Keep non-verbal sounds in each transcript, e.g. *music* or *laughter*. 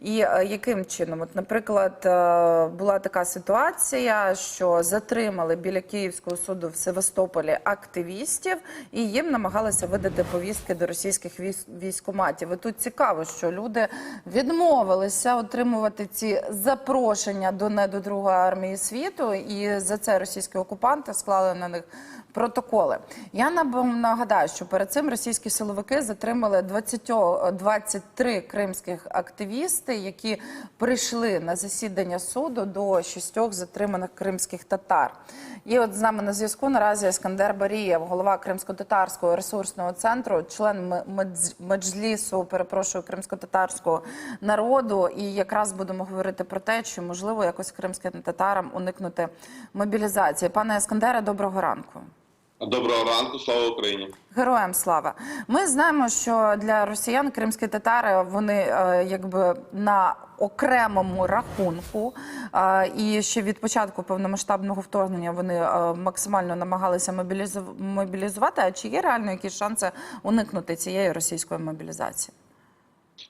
І е, яким чином? От, наприклад, е, була така ситуація, що затримали біля Київського суду в Севастополі активістів, і їм намагалися видати повістки до російських військ- військкоматів. І тут цікаво, що люди відмовилися отримувати ці запрошення до не другої армії світу, і за це російські окупанти склали на них протоколи. Я нагадаю, що перед цим російські силовики затримали 20, 23 кримських активісти, які прийшли на засідання суду до шістьох затриманих кримських татар. І от з нами на зв'язку наразі Ескандер Барієв, голова Кримсько-татарського ресурсного центру, член Меджлісу, перепрошую, кримсько-татарського народу. І якраз будемо говорити про те, чи можливо якось кримським татарам уникнути мобілізації. Пане Ескандере, доброго ранку. Доброго ранку, слава Україні. Героям слава. Ми знаємо, що для росіян кримські татари вони е, якби на окремому рахунку, е, і ще від початку повномасштабного вторгнення вони е, максимально намагалися мобілізу- мобілізувати. А чи є реально якісь шанси уникнути цієї російської мобілізації?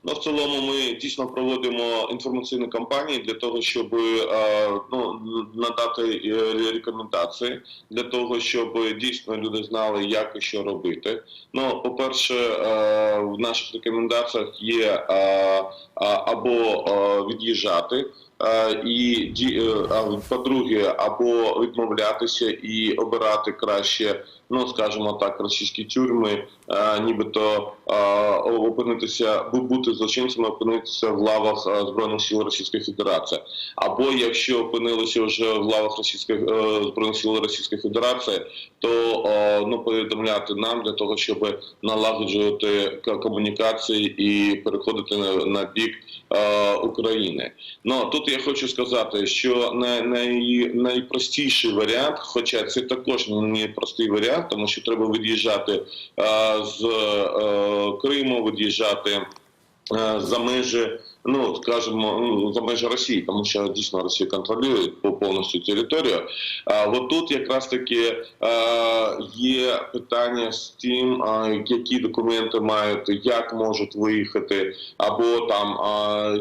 Ну, в цілому, ми дійсно проводимо інформаційні кампанії для того, щоб е, ну, надати е, рекомендації для того, щоб дійсно люди знали, як і що робити. Ну, по-перше, е, в наших рекомендаціях є або від'їжджати. Е, І е, по-друге, або відмовлятися і обирати краще, ну скажімо так, російські тюрми, е, нібито опинитися, бути злочинцями, опинитися в лавах збройних сил Російської Федерації. Або якщо опинилися вже в лавах Російської збройних сил Російської Федерації, то ну повідомляти нам для того, щоб налагоджувати комунікації і переходити на, бік України. Ну тут я хочу сказати, що най, най, найпростіший варіант, хоча це також не простий варіант, тому що треба від'їжджати з е, Криму, від'їжджати е, за межі. Ну, скажімо, ну, за межі Росії, тому що дійсно Росія контролює по- повністю територію. От тут якраз таки є питання з тим, які документи мають, як можуть виїхати, або там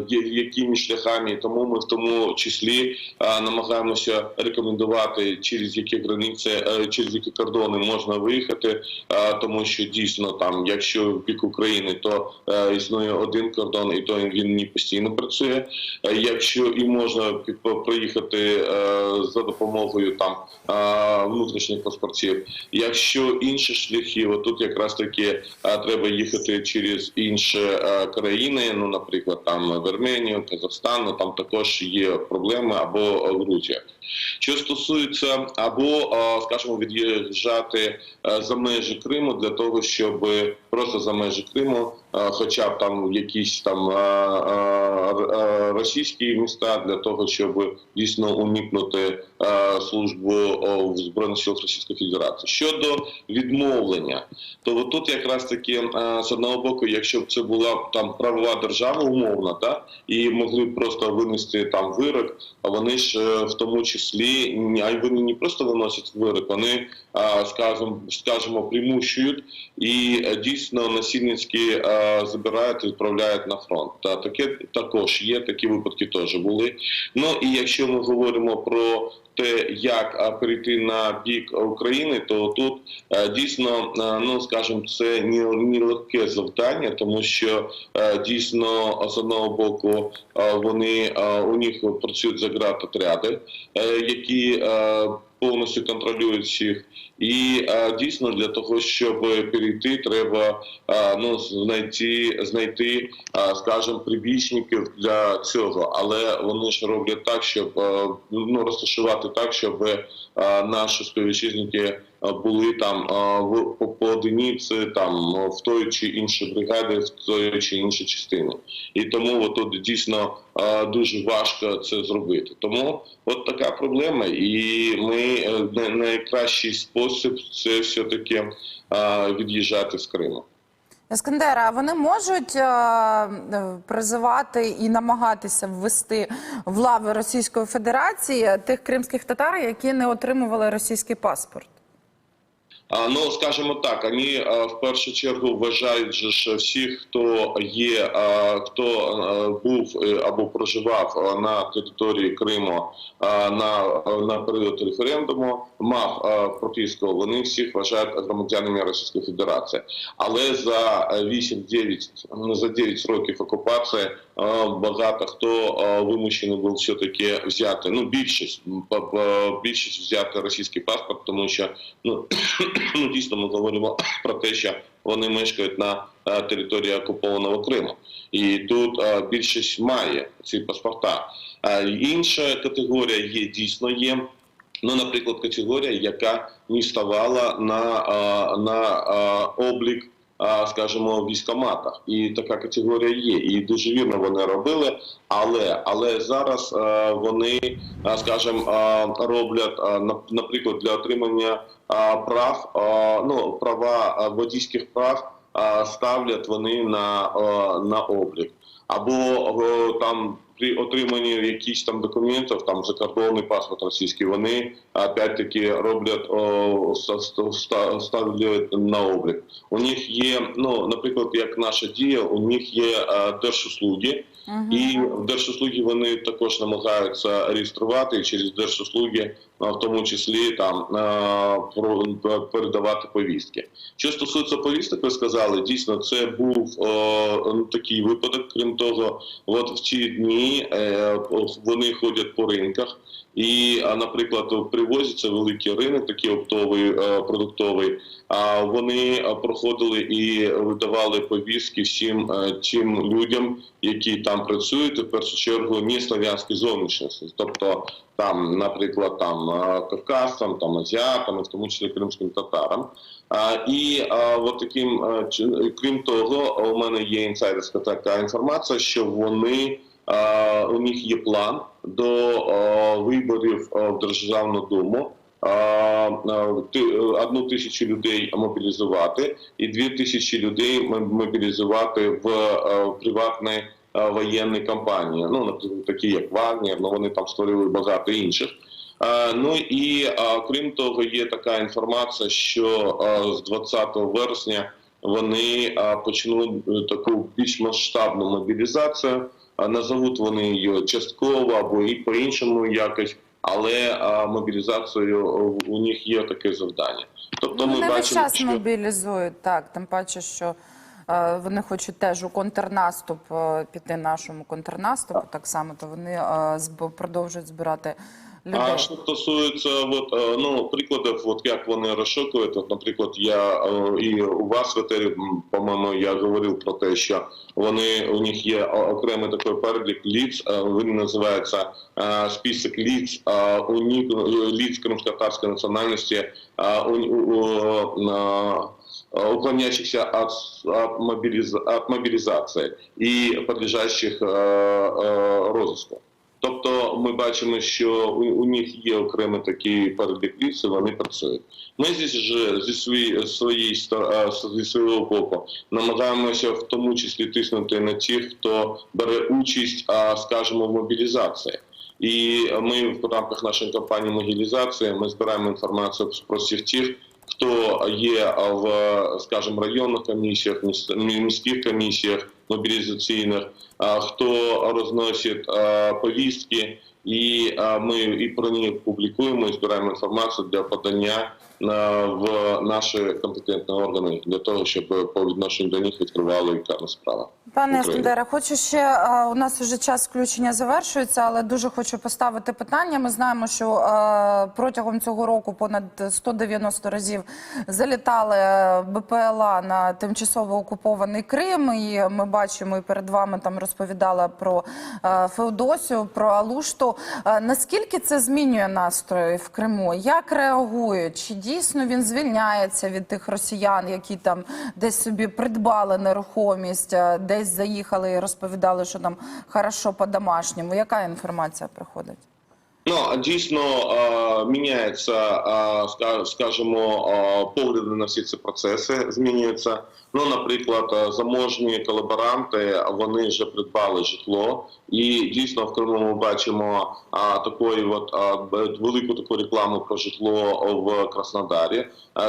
якими шляхами. Тому ми в тому числі намагаємося рекомендувати, через які границі, е, через які кордони можна виїхати, тому що дійсно там, якщо в бік України, то е, існує один кордон, і то він не постійно працює. Е, Якщо і можна проїхати е, за допомогою там е, внутрішніх паспортів. Якщо інші шляхи, от тут якраз таки треба їхати через інші країни, ну наприклад, там Вірменію, Казахстан, ну, там також є проблеми або Грузія. Що стосується або, скажімо, від'їжджати за межі Криму для того, щоб просто за межі Криму, хоча б там якісь там е, е, е, російські міста, для того, щоб дійсно уникнути е, службу в збройних силах Російської Федерації. Щодо відмовлення, то тут якраз таки е, з одного боку, якщо б це була там правова держава умовна, да, і могли б просто винести там вирок, а вони ж е, в тому числі а й вони не просто виносять вирок, вони е, скажімо, скажімо, примушують і е, дійсно насильницьки е, забирають і відправляють на фронт. Та таке також є, такі випадки теж були. Ну і якщо ми говоримо про те, як перейти на бік України, то тут е, дійсно, е, ну скажімо, це не, легке завдання, тому що е, дійсно з одного боку вони у них працюють заградотряди, які повністю контролюють всіх, І а, дійсно для того, щоб перейти, треба а, ну знайти знайти, а, скажімо, прибічників для цього, але вони ж роблять так, щоб а, ну розташувати так, щоб а, наші співвітчизники е, були там е, в по- поодиниці, там е, в той чи іншій бригаді, в той чи іншій частині. І тому от, дійсно е, дуже важко це зробити. Тому от така проблема, і ми е, найкращий спосіб це все таки від'їжджати з Криму. Ескандера, а вони можуть е, е, призивати і намагатися ввести в лави Російської Федерації тих кримських татар, які не отримували російський паспорт? Ну, скажімо так, вони в першу чергу вважають, що всіх, хто є, хто був е, або проживав на території Криму на, на період референдуму, мав прописку, вони всіх вважають громадянами Російської Федерації. Але за е, 8-9, ну, за 9 років окупації багато хто вимушений був все-таки взяти, ну більшість, більшість взяти російський паспорт, тому що ну, *clears throat* ну, дійсно ми говоримо *clears throat* про те, що вони мешкають на е, території окупованого Криму. І тут е, більшість має ці паспорта. Інша категорія є дійсно є. Ну, наприклад, категорія, яка не ставала на, е, на е, облік, е, скажімо, військоматах. І така категорія є. І дуже вірно вони робили. Але, але зараз е, вони, е, скажімо, е, роблять, наприклад, для отримання прав, ну, права водійських прав ставлять вони на, на облік. Або там при отриманні якихось там документів, там закордонний паспорт російський, вони опять-таки роблять о, ста- ста- ста- ставлять на облік. У них є, ну, наприклад, як наша дія, у них є е, держуслуги, І в держуслуги вони також намагаються реєструвати і через держуслуги, в тому числі там передавати повістки. Що стосується повісток, ви сказали, дійсно це був е, ну, такий випадок. Крім того, от в ці дні е, вони ходять по ринках. І, наприклад, привозиться великий ринок, такий оптовий е, продуктовий. А вони е, проходили і видавали повістки всім е, тим людям, які там працюють, в першу чергу не славянські зовнішності, тобто там, наприклад, там кавказцям, там азіатам, в тому числі кримським татарам. А, і а, от таким, крім того, у мене є інсайдерська така інформація, що вони у них є план до виборів в Державну Думу. Одну тисячу людей мобілізувати і дві тисячі людей мобілізувати в е, приватні е, воєнні компанії. Ну, наприклад, такі як Вагнер, ну вони там створили багато інших. Е, Ну і е, крім того, є така інформація, що е, з 20 вересня вони е, почнуть е, таку більш масштабну мобілізацію. Назовуть вони її частково або і по-іншому якось, але а, мобілізацію е, у них є таке завдання. Тобто Ну, ми бачимо, час що мобілізують, так, тим паче, що е, вони хочуть теж у контрнаступ е, піти нашому контрнаступу, так само, то вони е, продовжують збирати людей. А що стосується от, е, ну, прикладів, от як вони розшукують, от, наприклад, я е, і у вас в етері, по-моєму, я говорив про те, що вони у них є окремий такий перелік ліц, е, він називається список ліц, у них ліц кримськотарської національності, у, у, у, уклоняющихся от, от, мобилиз... от мобилизации и подлежащих е, розыску. Тобто ми бачимо, що у, у них є окремий такий перелік вони працюють. Ми зі, ж, зі свої, е, зі свого боку намагаємося в тому числі тиснути на тих, хто бере участь, а, скажімо, в мобілізації. І ми в рамках нашої кампанії мобілізації ми збираємо інформацію про всіх тих, хто є в, скажімо, районних комісіях, міс- міських комісіях мобілізаційних, а, хто розносить повістки, і ми і про них публікуємо і збираємо інформацію для подання в наші компетентні органи для того, щоб по відношенню до них відкривали карні справи. Пане. Ескандере, хочу ще е, у нас вже час включення завершується, але дуже хочу поставити питання. Ми знаємо, що е, протягом цього року понад 190 разів залітали е, БПЛА на тимчасово окупований Крим. І ми бачимо, і перед вами там розповідала про Феодосію, про Алушту. Наскільки це змінює настрої в Криму? Як реагують? Чи дійсно він звільняється від тих росіян, які там десь собі придбали нерухомість, е, десь заїхали і розповідали, що там хорошо по-домашньому? Яка інформація приходить? Ну дійсно е, міняється, е, ска- скажімо, е, погляди на всі ці процеси змінюються. Ну, наприклад, заможні колаборанти вони вже придбали житло, і дійсно в Криму ми бачимо такої от велику таку рекламу про житло в Краснодарі.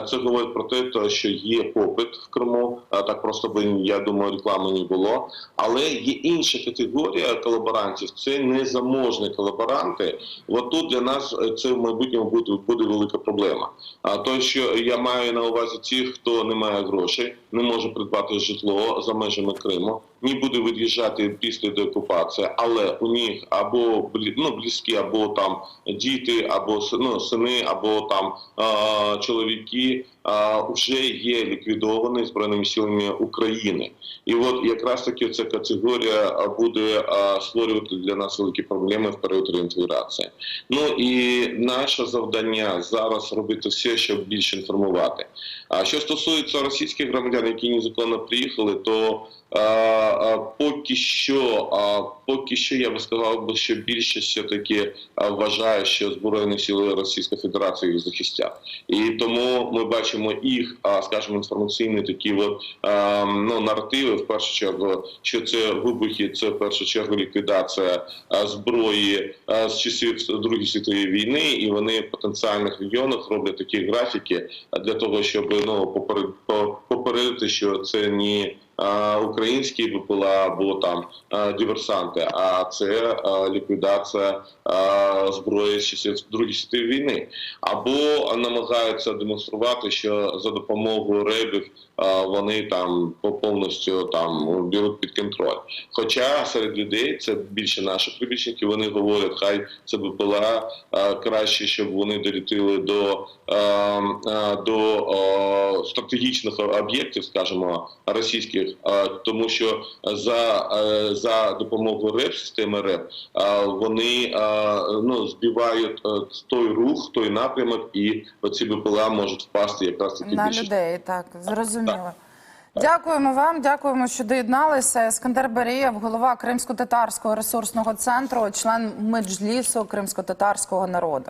Це говорить про те, що є попит в Криму. Так просто би я думаю, реклами не було. Але є інша категорія колаборантів. Це незаможні колаборанти. От тут для нас е, це в майбутньому буде, буде велика проблема. А то, що я маю на увазі ті, хто не має грошей, не може придбати житло за межами Криму, ні буде від'їжджати після деокупації, але у них або ну, близькі, або там діти, або ну, сини, або там чоловіки вже є ліквідовані збройними силами України. І от якраз таки ця категорія буде створювати для нас великі проблеми в період реінтеграції. Ну і наше завдання зараз робити все, щоб більше інформувати. А що стосується російських громадян, які незаконно приїхали, то а, а, поки що, а, поки що я би сказав би, що більшість все таки вважає, що збройні сили Російської Федерації їх захистять, і тому ми бачимо їх, а, скажімо, інформаційні такі ну, наративи. В першу чергу, що це вибухи, це в першу чергу ліквідація зброї з часів Другої світової війни, і вони в потенціальних регіонах роблять такі графіки для того, щоб ну поперед- попередити, що це не українські БПЛА або там диверсанти, а це ліквідація зброї з Другої світової війни, або намагаються демонструвати, що за допомогою ребів а, вони там повністю там беруть під контроль. Хоча серед людей це більше наших прибічників, вони говорять, хай це БПЛА краще, щоб вони долітили до, до стратегічних об'єктів, скажімо, російських, тому що за, е, за допомогою РЕП, системи РЕП, вони ну, збивають е, той рух, той напрямок, і оці БПЛА можуть впасти якраз таки На більше. людей, так, зрозуміло. Дякуємо вам, дякуємо, що доєдналися. Ескандер Берієв, голова Кримсько-татарського ресурсного центру, член меджлісу кримсько-татарського народу.